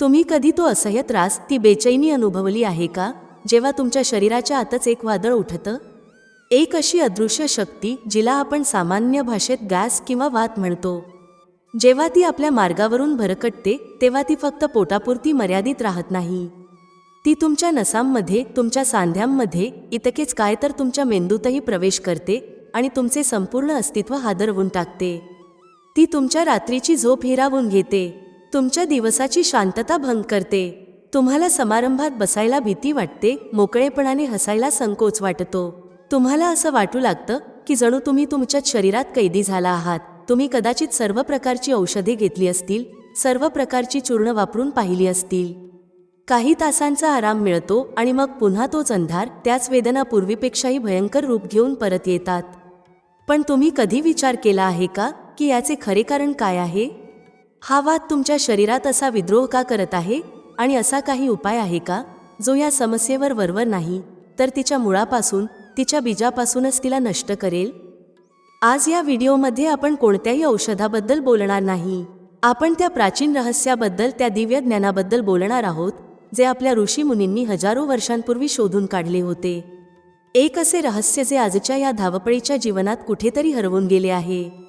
तुम्ही कधी तो असह्य त्रास ती बेचैनी अनुभवली आहे का जेव्हा तुमच्या शरीराच्या आतच एक वादळ उठतं? एक अशी अदृश्य शक्ती जिला आपण सामान्य भाषेत गॅस किंवा वात म्हणतो. जेव्हा ती आपल्या मार्गावरून भरकटते तेव्हा ती फक्त पोटापुरती मर्यादित राहत नाही. ती तुमच्या नसांमध्ये तुमच्या सांध्यांमध्ये इतकेच काय तर तुमच्या मेंदूतही प्रवेश करते आणि तुमचे संपूर्ण अस्तित्व हादरवून टाकते. ती तुमच्या रात्रीची झोप हिरावून घेते. तुमच्या दिवसाची शांतता भंग करते. तुम्हाला समारंभात बसायला भीती वाटते मोकळेपणाने हसायला संकोच वाटतो. तुम्हाला असं वाटू लागतं की जणू तुम्ही तुमच्या शरीरात कैदी झाला आहात. तुम्ही कदाचित सर्व प्रकारची औषधे घेतली असतील सर्व प्रकारची चूर्ण वापरून पाहिली असतील. काही तासांचा आराम मिळतो आणि मग पुन्हा तोच अंधार त्याच वेदना पूर्वीपेक्षाही भयंकर रूप घेऊन परत येतात. पण तुम्ही कधी विचार केला आहे का की याचे खरे कारण काय आहे? हा वाद तुमच्या शरीरात असा विद्रोह का करत आहे? आणि असा काही उपाय आहे का? जो या समस्येवर वरवर नाही तर तिच्या मुळापासून तिच्या बीजापासूनच तिला नष्ट करेल? आज या व्हिडिओमध्ये आपण कोणत्याही औषधाबद्दल बोलणार नाही. आपण त्या प्राचीन रहस्याबद्दल त्या दिव्य ज्ञानाबद्दल बोलणार आहोत जे आपल्या ऋषीमुनींनी हजारो वर्षांपूर्वी शोधून काढले होते. एक असे रहस्य जे आजच्या या धावपळीच्या जीवनात कुठेतरी हरवून गेले आहे.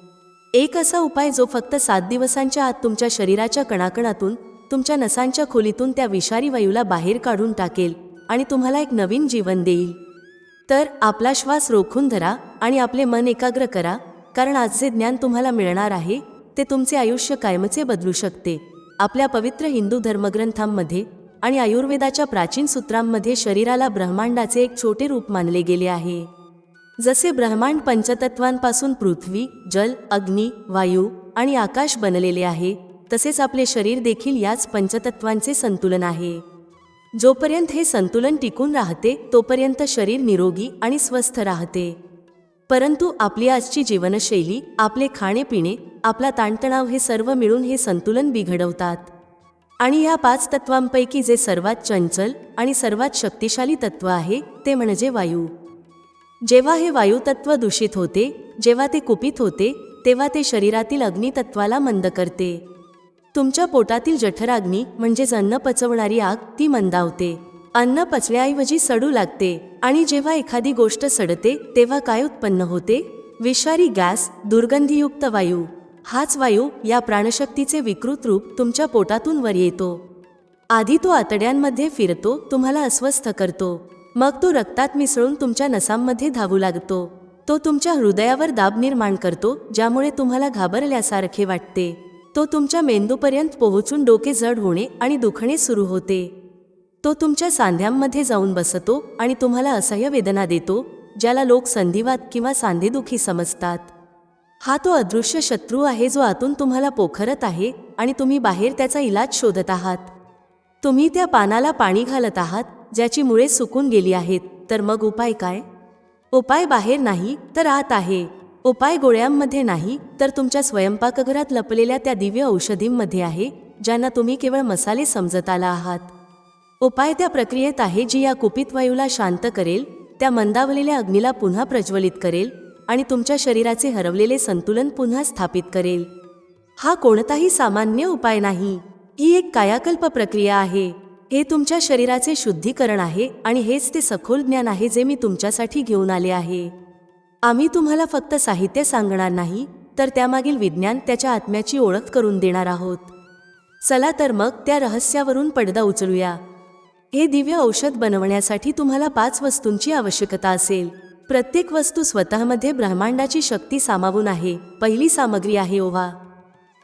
एक असा उपाय जो फक्त सात दिवसांच्या आत तुमच्या शरीराच्या कणाकणातून तुमच्या नसांच्या खोलीतून त्या विषारी वायूला बाहेर काढून टाकेल आणि तुम्हाला एक नवीन जीवन देईल. तर आपला श्वास रोखून धरा आणि आपले मन एकाग्र करा कारण आज जे ज्ञान तुम्हाला मिळणार आहे ते तुमचे आयुष्य कायमचे बदलू शकते. आपल्या पवित्र हिंदू धर्मग्रंथांमध्ये आणि आयुर्वेदाच्या प्राचीन सूत्रांमध्ये शरीराला ब्रह्मांडाचे एक छोटे रूप मानले गेले आहे. जसे ब्रह्मांड पंचतत्वांपासून पृथ्वी जल अग्नी वायू आणि आकाश बनलेले आहे तसेच आपले शरीर देखील याच पंचतत्वांचे संतुलन आहे. जोपर्यंत हे संतुलन टिकून राहते तोपर्यंत शरीर निरोगी आणि स्वस्थ राहते. परंतु आपली आजची जीवनशैली आपले खाणेपिणे आपला ताणतणाव हे सर्व मिळून हे संतुलन बिघडवतात. आणि या पाच तत्वांपैकी जे सर्वात चंचल आणि सर्वात शक्तिशाली तत्व आहे ते म्हणजे वायू. जेव्हा हे वायुतत्व दूषित होते जेव्हा ते कुपित होते तेव्हा ते शरीरातील अग्नितत्वाला मंद करते. तुमच्या पोटातील जठराग्नी म्हणजेच अन्न पचवणारी आग ती मंदावते. अन्न पचल्याऐवजी सडू लागते आणि जेव्हा एखादी गोष्ट सडते तेव्हा काय उत्पन्न होते? विषारी गॅस दुर्गंधीयुक्त वायू. हाच वायू या प्राणशक्तीचे विकृत रूप तुमच्या पोटातून वर येतो. आधी तो आतड्यांमध्ये फिरतो तुम्हाला अस्वस्थ करतो. मग तो रक्तात मिसळून तुमच्या नसांमध्ये धावू लागतो. तो तुमच्या हृदयावर दाब निर्माण करतो ज्यामुळे तुम्हाला घाबरल्यासारखे वाटते. तो तुमच्या मेंदूपर्यंत पोहोचून डोके जड होणे आणि दुखणे सुरू होते. तो तुमच्या सांध्यांमध्ये जाऊन बसतो आणि तुम्हाला असह्य वेदना देतो ज्याला लोक संधिवात किंवा सांधेदुखी समजतात. हा तो अदृश्य शत्रू आहे जो आतून तुम्हाला पोखरत आहे आणि तुम्ही बाहेर त्याचा इलाज शोधत आहात. तुम्ही त्या पानाला पाणी घालत आहात ज्याची मुळे सुकून गेली आहेत तर मग उपाय काय? उपाय बाहेर नाही तर आत आहे. उपाय गोळ्यांमध्ये नाही तर तुमच्या स्वयंपाकघरात लपलेल्या त्या दिव्य औषधींमध्ये आहे ज्यांना तुम्ही केवळ मसाले समजत आला आहात. उपाय त्या प्रक्रियेत आहे जी या कुपित वायूला शांत करेल त्या मंदावलेल्या अग्नीला पुन्हा प्रज्वलित करेल आणि तुमच्या शरीराचे हरवलेले संतुलन पुन्हा स्थापित करेल. हा कोणताही सामान्य उपाय नाही. ही एक कायाकल्प प्रक्रिया आहे. हे तुमच्या शरीराचे शुद्धीकरण आहे आणि हेच ते सखोल ज्ञान आहे जे मी तुमच्यासाठी घेऊन आले आहे. आम्ही तुम्हाला फक्त साहित्य सांगणार नाही तर त्यामागील विज्ञान त्याच्या आत्म्याची ओळख करून देणार आहोत. चला तर मग त्या रहस्यावरून पडदा उचलूया. हे दिव्य औषध बनवण्यासाठी तुम्हाला पाच वस्तूंची आवश्यकता असेल. प्रत्येक वस्तू स्वतःमध्ये ब्रह्मांडाची शक्ती सामावून आहे. पहिली सामग्री आहे ओवा.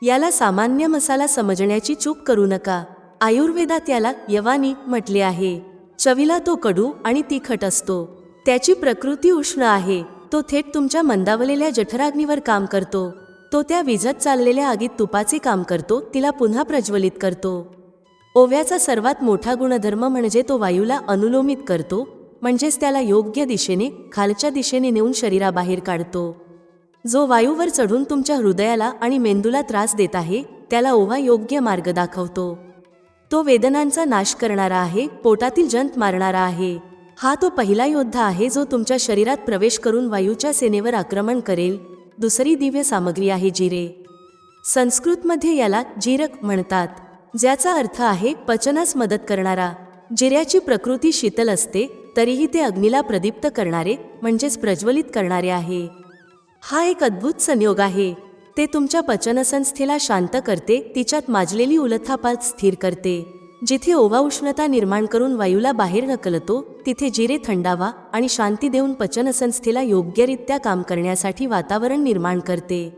याला सामान्य मसाला समजण्याची चूक करू नका. आयुर्वेदात याला यवानी म्हटले आहे. चवीला तो कडू आणि तिखट असतो. त्याची प्रकृती उष्ण आहे. तो थेट तुमच्या मंदावलेल्या जठराग्नीवर काम करतो. तो त्या विजत चाललेल्या आगीत तुपाचे काम करतो तिला पुन्हा प्रज्वलित करतो. ओव्याचा सर्वात मोठा गुणधर्म म्हणजे तो वायूला अनुलोमित करतो म्हणजेच त्याला योग्य दिशेने खालच्या दिशेने नेऊन शरीराबाहेर काढतो. जो वायूवर चढून तुमच्या हृदयाला आणि मेंदूला त्रास देत आहे त्याला ओवा योग्य मार्ग दाखवतो. तो वेदनांचा नाश करणारा आहे पोटातील जंत मारणारा आहे. हा तो पहिला योद्धा आहे जो तुमच्या शरीरात प्रवेश करून वायूच्या सेनेवर आक्रमण करेल. दुसरी दिव्य सामग्री आहे जिरे. संस्कृतमध्ये याला जिरक म्हणतात. ज्याचा अर्थ आहे पचनास मदत करणारा. जिऱ्याची प्रकृती शीतल असते तरीही ते अग्नीला प्रदीप्त करणारे म्हणजेच प्रज्वलित करणारे आहे. हा एक अद्भुत संयोग आहे. ते तुमच्या पचनसंस्थेला शांत करते तिच्यात माजलेली उलथापात स्थिर करते. जिथे ओवा उष्णता निर्माण करून वायूला बाहेर ढकलतो तिथे जिरे थंडावा आणि शांती देऊन पचनसंस्थेला योग्यरित्या काम करण्यासाठी वातावरण निर्माण करते.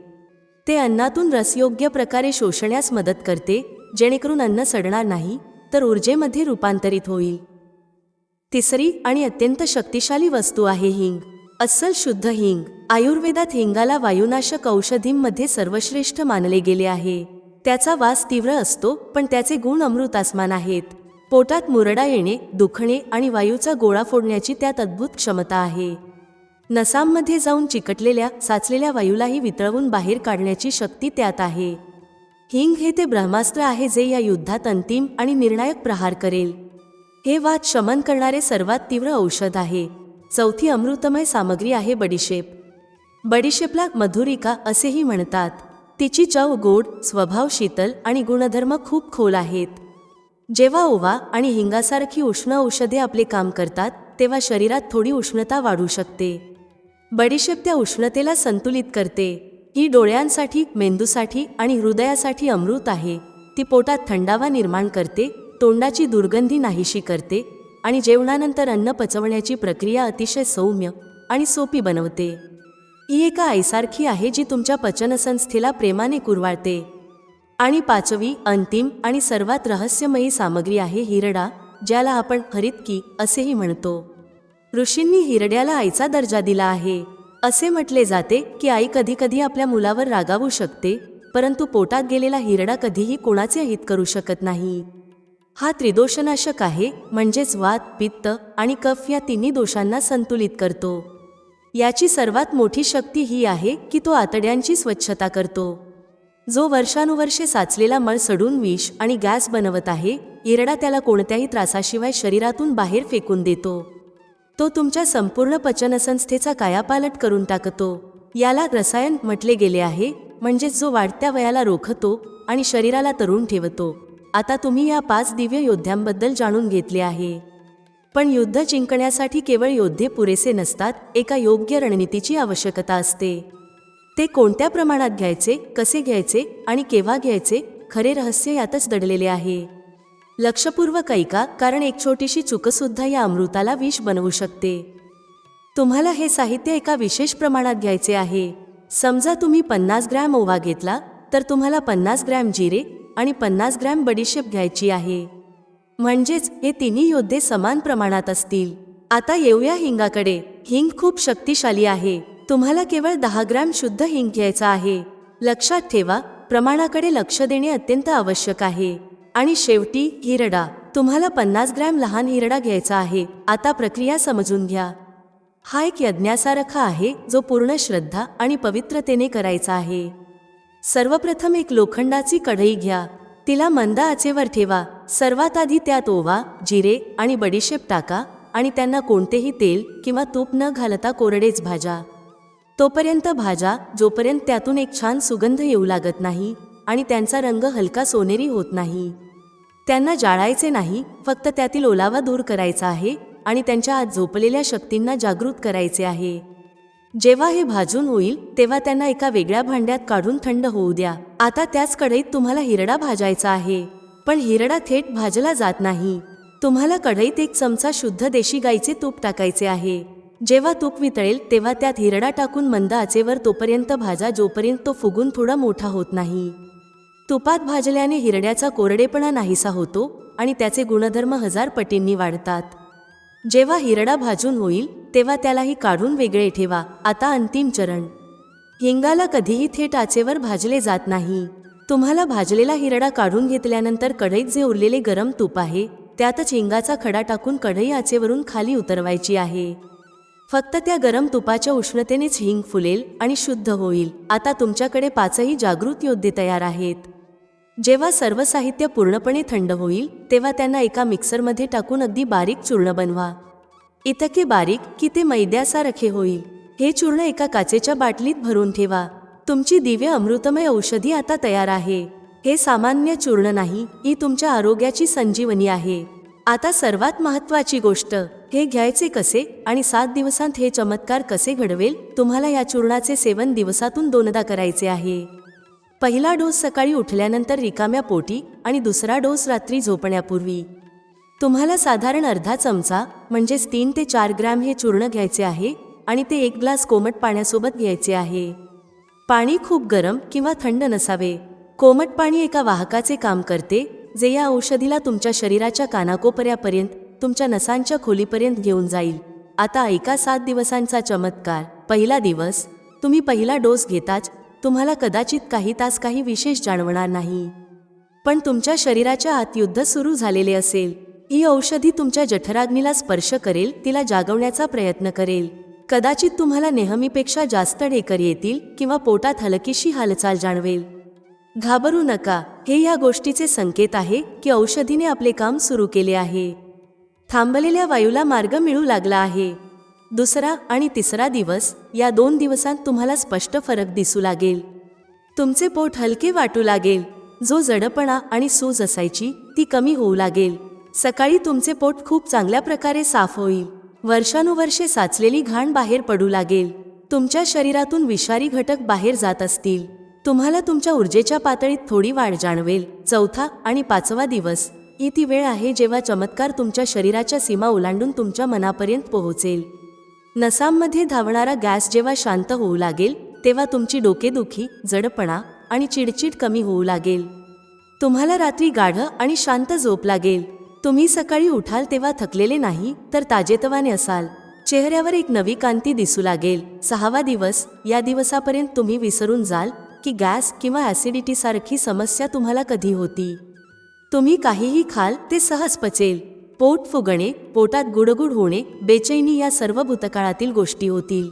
ते अन्नातून रसयोग्य प्रकारे शोषण्यास मदत करते जेणेकरून अन्न सडणार नाही तर ऊर्जेमध्ये रूपांतरित होईल. तिसरी आणि अत्यंत शक्तिशाली वस्तू आहे हिंग. अस्सल शुद्ध हिंग आयुर्वेदात हिंगाला वायुनाशक औषधींमध्ये सर्वश्रेष्ठ मानले गेले आहे. त्याचा वास तीव्र असतो पण त्याचे गुण अमृतास्मान आहेत. पोटात मुरडा येणे दुखणे आणि वायूचा गोळा फोडण्याची त्यात अद्भुत क्षमता आहे. नसांमध्ये जाऊन चिकटलेल्या साचलेल्या वायूलाही वितळवून बाहेर काढण्याची शक्ती त्यात आहे. हिंग हे ते ब्रह्मास्त्र आहे जे या युद्धात अंतिम आणि निर्णायक प्रहार करेल. हे वाद शमन करणारे सर्वात तीव्र औषध आहे. चौथी अमृतमय सामग्री आहे बडीशेप. बडीशेपला मधुरिका असेही म्हणतात. तिची चव गोड स्वभाव शीतल आणि गुणधर्म खूप खोल आहेत. जेव्हा ओवा आणि हिंगासारखी उष्ण औषधे आपले काम करतात तेव्हा शरीरात थोडी उष्णता वाढू शकते. बडीशेप त्या उष्णतेला संतुलित करते. ही डोळ्यांसाठी मेंदूसाठी आणि हृदयासाठी अमृत आहे. ती पोटात थंडावा निर्माण करते तोंडाची दुर्गंधी नाहीशी करते आणि जेवणानंतर अन्न पचवण्याची प्रक्रिया अतिशय सौम्य आणि सोपी बनवते. ही एका आईसारखी आहे जी तुमच्या पचनसंस्थेला प्रेमाने कुरवाळते. आणि पाचवी अंतिम आणि सर्वात रहस्यमयी सामग्री आहे हिरडा ज्याला आपण हरितकी असेही म्हणतो. ऋषींनी हिरड्याला आईचा दर्जा दिला आहे. असे म्हटले जाते की आई कधीकधी आपल्या मुलावर रागावू शकते परंतु पोटात गेलेला हिरडा कधीही कोणाचे हित करू शकत नाही. हा त्रिदोषनाशक आहे म्हणजेच वात पित्त आणि कफ या तिन्ही दोषांना संतुलित करतो. याची सर्वात मोठी शक्ती ही आहे की तो आतड्यांची स्वच्छता करतो. जो वर्षानुवर्षे साचलेला मळ सडून विष आणि गॅस बनवत आहे येरडा त्याला कोणत्याही त्रासाशिवाय शरीरातून बाहेर फेकून देतो. तो तुमच्या संपूर्ण पचनसंस्थेचा कायापालट करून टाकतो. याला रसायन म्हटले गेले आहे म्हणजेच जो वाढत्या वयाला रोखतो आणि शरीराला तरुण ठेवतो. आता तुम्ही या पाच दिव्य योद्ध्यांबद्दल जाणून घेतले आहे. पण युद्ध जिंकण्यासाठी केवळ योद्धे पुरेसे नसतात एका योग्य रणनीतीची आवश्यकता असते. ते कोणत्या प्रमाणात घ्यायचे कसे घ्यायचे आणि केव्हा घ्यायचे खरे रहस्य यातच दडलेले आहे. लक्षपूर्वक ऐका कारण एक छोटीशी चुकसुद्धा या अमृताला विष बनवू शकते. तुम्हाला हे साहित्य एका विशेष प्रमाणात घ्यायचे आहे. समजा तुम्ही पन्नास ग्रॅम ओवा घेतला तर तुम्हाला पन्नास ग्रॅम जिरे आणि पन्नास ग्रॅम बडीशेप घ्यायची आहे. म्हणजेच हे तिन्ही योद्धे समान प्रमाणात असतील. आता येऊया हिंगाकडे. हिंग खूप शक्तिशाली आहे. तुम्हाला केवळ दहा ग्रॅम शुद्ध हिंग घ्यायचा आहे. लक्षात ठेवा प्रमाणाकडे लक्ष देणे अत्यंत आवश्यक आहे. आणि शेवटी हिरडा. तुम्हाला पन्नास ग्रॅम लहान हिरडा घ्यायचा आहे. आता प्रक्रिया समजून घ्या. हा एक यज्ञासारखा आहे जो पूर्ण श्रद्धा आणि पवित्रतेने करायचा आहे. सर्वप्रथम एक लोखंडाची कढई घ्या. तिला मंद आचेवर ठेवा. सर्वात आधी त्यात ओवा जिरे आणि बडीशेप टाका आणि त्यांना कोणतेही तेल किंवा तूप न घालता कोरडेच भाजा. तोपर्यंत भाजा जोपर्यंत त्यातून एक छान सुगंध येऊ लागत नाही आणि त्यांचा रंग हलका सोनेरी होत नाही. त्यांना जाळायचे नाही फक्त त्यातील ओलावा दूर करायचा आहे आणि त्यांच्या आत झोपलेल्या शक्तींना जागृत करायचे आहे. जेव्हा हे भाजून होईल तेव्हा त्यांना एका वेगळ्या भांड्यात काढून थंड होऊ द्या. आता त्याच कढईत तुम्हाला हिरडा भाजायचा आहे. पण हिरडा थेट भाजला जात नाही. तुम्हाला कढईत एक चमचा शुद्ध देशी गाईचे तूप टाकायचे आहे. जेव्हा तूप वितळेल तेव्हा त्यात हिरडा टाकून मंद आचेवर तोपर्यंत भाजा जोपर्यंत तो फुगून थोडा मोठा होत नाही. तुपात भाजल्याने हिरड्याचा कोरडेपणा नाहीसा होतो आणि त्याचे गुणधर्म हजार पटींनी वाढतात. जेव्हा हिरडा भाजून होईल तेव्हा त्यालाही काढून वेगळे ठेवा. आता अंतिम चरण. हिंगाला कधीही थेट आचेवर भाजले जात नाही. तुम्हाला भाजलेला हिरडा काढून घेतल्यानंतर कढईत जे उरलेले गरम तूप आहे त्यातच हिंगाचा खडा टाकून कढई आचेवरून खाली उतरवायची आहे. फक्त त्या गरम तुपाच्या उष्णतेनेच हिंग फुलेल आणि शुद्ध होईल. आता तुमच्याकडे पाचही जागृत योद्धे तयार आहेत. जेव्हा सर्व साहित्य पूर्णपणे थंड होईल तेव्हा त्यांना एका मिक्सरमध्ये टाकून अगदी बारीक चूर्ण बनवा. इतके बारीक की ते मैद्यासारखे होईल हे चूर्ण एका काचेच्या बाटलीत भरून ठेवा. तुमची दिव्य अमृतमय औषधी आता तयार आहे. हे सामान्य चूर्ण नाही ही तुमच्या आरोग्याची संजीवनी आहे. आता सर्वात महत्वाची गोष्ट हे घ्यायचे कसे आणि सात दिवसांत हे चमत्कार कसे घडवेल? तुम्हाला या चूर्णाचे सेवन दिवसातून दोनदा करायचे आहे. पहिला डोस सकाळी उठल्यानंतर रिकाम्या पोटी आणि दुसरा डोस रात्री झोपण्यापूर्वी. तुम्हाला साधारण अर्धा चमचा म्हणजेच तीन ते चार ग्रॅम हे चूर्ण घ्यायचे आहे आणि ते एक ग्लास कोमट पाण्यासोबत घ्यायचे आहे. पाणी खूप गरम किंवा थंड नसावे. कोमट पाणी एका वाहकाचे काम करते जे या औषधीला तुमच्या शरीराच्या कानाकोपऱ्यापर्यंत तुमच्या नसांच्या खोलीपर्यंत घेऊन जाईल. आता एका सात दिवसांचा चमत्कार. पहिला दिवस तुम्ही पहिला डोस घेताच तुम्हाला कदाचित काही तास काही विशेष जाणवणार नाही. पण तुमच्या शरीराच्या आत युद्ध सुरू झालेले असेल. ही औषधी तुमच्या जठराग्नीला स्पर्श करेल तिला जागवण्याचा प्रयत्न करेल. कदाचित तुम्हाला नेहमीपेक्षा जास्त ढेकर येतील किंवा पोटात हलकीशी हालचाल जाणवेल. घाबरू नका हे या गोष्टीचे संकेत आहे की औषधीने आपले काम सुरू केले आहे. थांबलेल्या वायूला मार्ग मिळू लागला आहे. दुसरा आणि तिसरा दिवस या दोन दिवसांत तुम्हाला स्पष्ट फरक दिसू लागेल. तुमचे पोट हलके वाटू लागेल. जो जडपणा आणि सूज असायची ती कमी होऊ लागेल. सकाळी तुमचे पोट खूप चांगल्या प्रकारे साफ होईल. वर्षानुवर्षे साचलेली घाण बाहेर पडू लागेल. तुमच्या शरीरातून विषारी घटक बाहेर जात असतील. तुम्हाला तुमच्या ऊर्जेच्या पातळीत थोडी वाढ जाणवेल. चौथा आणि पाचवा दिवस. ही ती वेळ आहे जेव्हा चमत्कार तुमच्या शरीराच्या सीमा ओलांडून तुमच्या मनापर्यंत पोहोचेल. नसांमध्ये धावणारा गॅस जेव्हा शांत होऊ लागेल तेव्हा तुमची डोकेदुखी जडपणा आणि चिडचिड कमी होऊ लागेल. तुम्हाला रात्री गाढ आणि शांत झोप लागेल. तुम्ही सकाळी उठाल तेव्हा थकलेले नाही तर ताजेतवाने असाल. चेहऱ्यावर एक नवी कांती दिसू लागेल. सहावा दिवस या दिवसापर्यंत तुम्ही विसरून जाल की गॅस किंवा ॲसिडिटी सारखी समस्या तुम्हाला कधी होती. तुम्ही काहीही खाल ते सहज पचेल. पोट फुगणे पोटात गुडगुड होणे बेचैनी या सर्व भूतकाळातील गोष्टी होतील.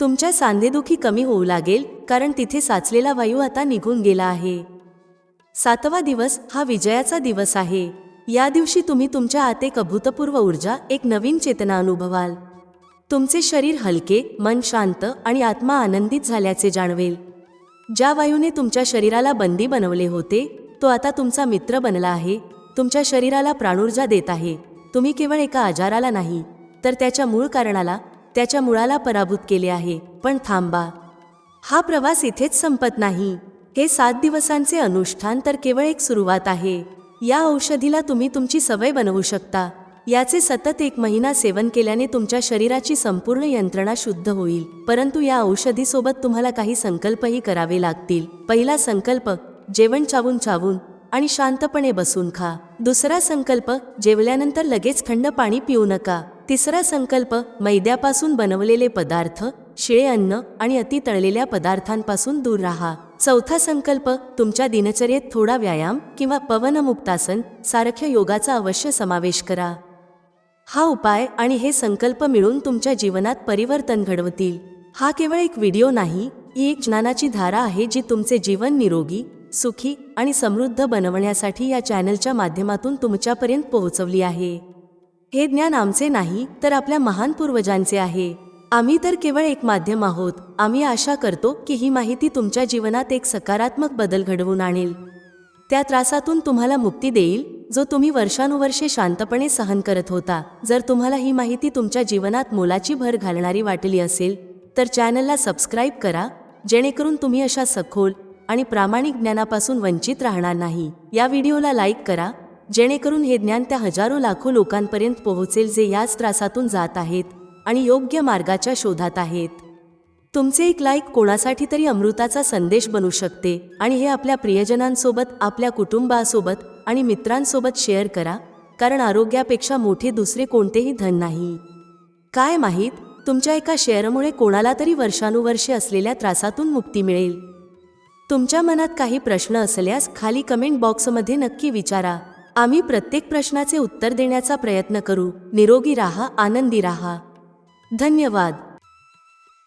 तुमच्या सांधेदुखी कमी होऊ लागेल कारण तिथे साचलेला वायू आता निघून गेला आहे. सातवा दिवस हा विजयाचा दिवस आहे. या दिवशी तुम्ही तुमच्या आत एक अभूतपूर्व ऊर्जा एक नवीन चेतना अनुभवाल. तुमचे शरीर हलके मन शांत आणि आत्मा आनंदित झाल्याचे जाणवेल. ज्या वायूने तुमच्या शरीराला बंदी बनवले होते तो आता तुमचा मित्र बनला आहे तुमच्या शरीराला प्राणुर्जा देत आहे. तुम्ही केवळ एका आजाराला नाही तर त्याच्या मूळ कारणाला त्याच्या मुळाला पराभूत केले आहे पण थांबा. हा प्रवास इथेच संपत नाही. हे सात दिवसांचे अनुष्ठान तर केवळ एक सुरुवात आहे. या औषधीला तुम्ही तुमची सवय बनवू शकता. याचे सतत एक महिना सेवन केल्याने तुमच्या शरीराची संपूर्ण यंत्रणा शुद्ध होईल. परंतु या औषधीसोबत तुम्हाला काही संकल्पही करावे लागतील. पहिला संकल्प जेवण चावून चावून आणि शांतपणे बसून खा. दुसरा संकल्प जेवल्यानंतर लगेच थंड पाणी पिऊ नका. तिसरा संकल्प मैद्यापासून बनवलेले पदार्थ शिळे अन्न आणि अति तळलेल्या पदार्थांपासून दूर राहा. चौथा संकल्प तुमच्या दिनचर्येत थोडा व्यायाम किंवा पवनमुक्तासन सारख्या योगाचा अवश्य समावेश करा. हा उपाय आणि हे संकल्प मिळून तुमच्या जीवनात परिवर्तन घडवतील. हा केवळ एक व्हिडिओ नाही ही एक ज्ञानाची धारा आहे जी तुमचे जीवन निरोगी सुखी आणि समृद्ध बनवण्यासाठी या चॅनलच्या माध्यमातून तुमच्यापर्यंत पोहोचवली आहे. हे ज्ञान आमचे नाही तर आपल्या महान पूर्वजांचे आहे. आम्ही तर केवळ एक माध्यम आहोत. आम्ही आशा करतो की ही माहिती तुमच्या जीवनात एक सकारात्मक बदल घडवून आणेल. त्या त्रासातून तुम्हाला मुक्ती देईल जो तुम्ही वर्षानुवर्षे शांतपणे सहन करत होता. जर तुम्हाला ही माहिती तुमच्या जीवनात मोलाची भर घालणारी वाटली असेल तर चॅनलला सबस्क्राईब करा जेणेकरून तुम्ही अशा सखोल आणि प्रामाणिक ज्ञानापासून वंचित राहणार नाही. या व्हिडिओला लाईक करा जेणेकरून हे ज्ञान त्या हजारो लाखो लोकांपर्यंत पोहोचेल जे याच त्रासातून जात आहेत. आणि योग्य मार्गाच्या शोधात आहेत. तुमचे एक लाईक कोणासाठी तरी अमृताचा संदेश बनू शकते आणि हे आपल्या प्रियजनांसोबत आपल्या कुटुंबासोबत आणि मित्रांसोबत शेअर करा कारण आरोग्यापेक्षा मोठे दुसरे कोणतेही धन नाही. काय माहीत तुमच्या एका शेअरमुळे कोणाला तरी वर्षानुवर्षे असलेल्या त्रासातून मुक्ती मिळेल. तुमच्या मनात काही प्रश्न असल्यास खाली कमेंट बॉक्समध्ये नक्की विचारा. आम्ही प्रत्येक प्रश्नाचे उत्तर देण्याचा प्रयत्न करू. निरोगी राहा आनंदी राहा. धन्यवाद.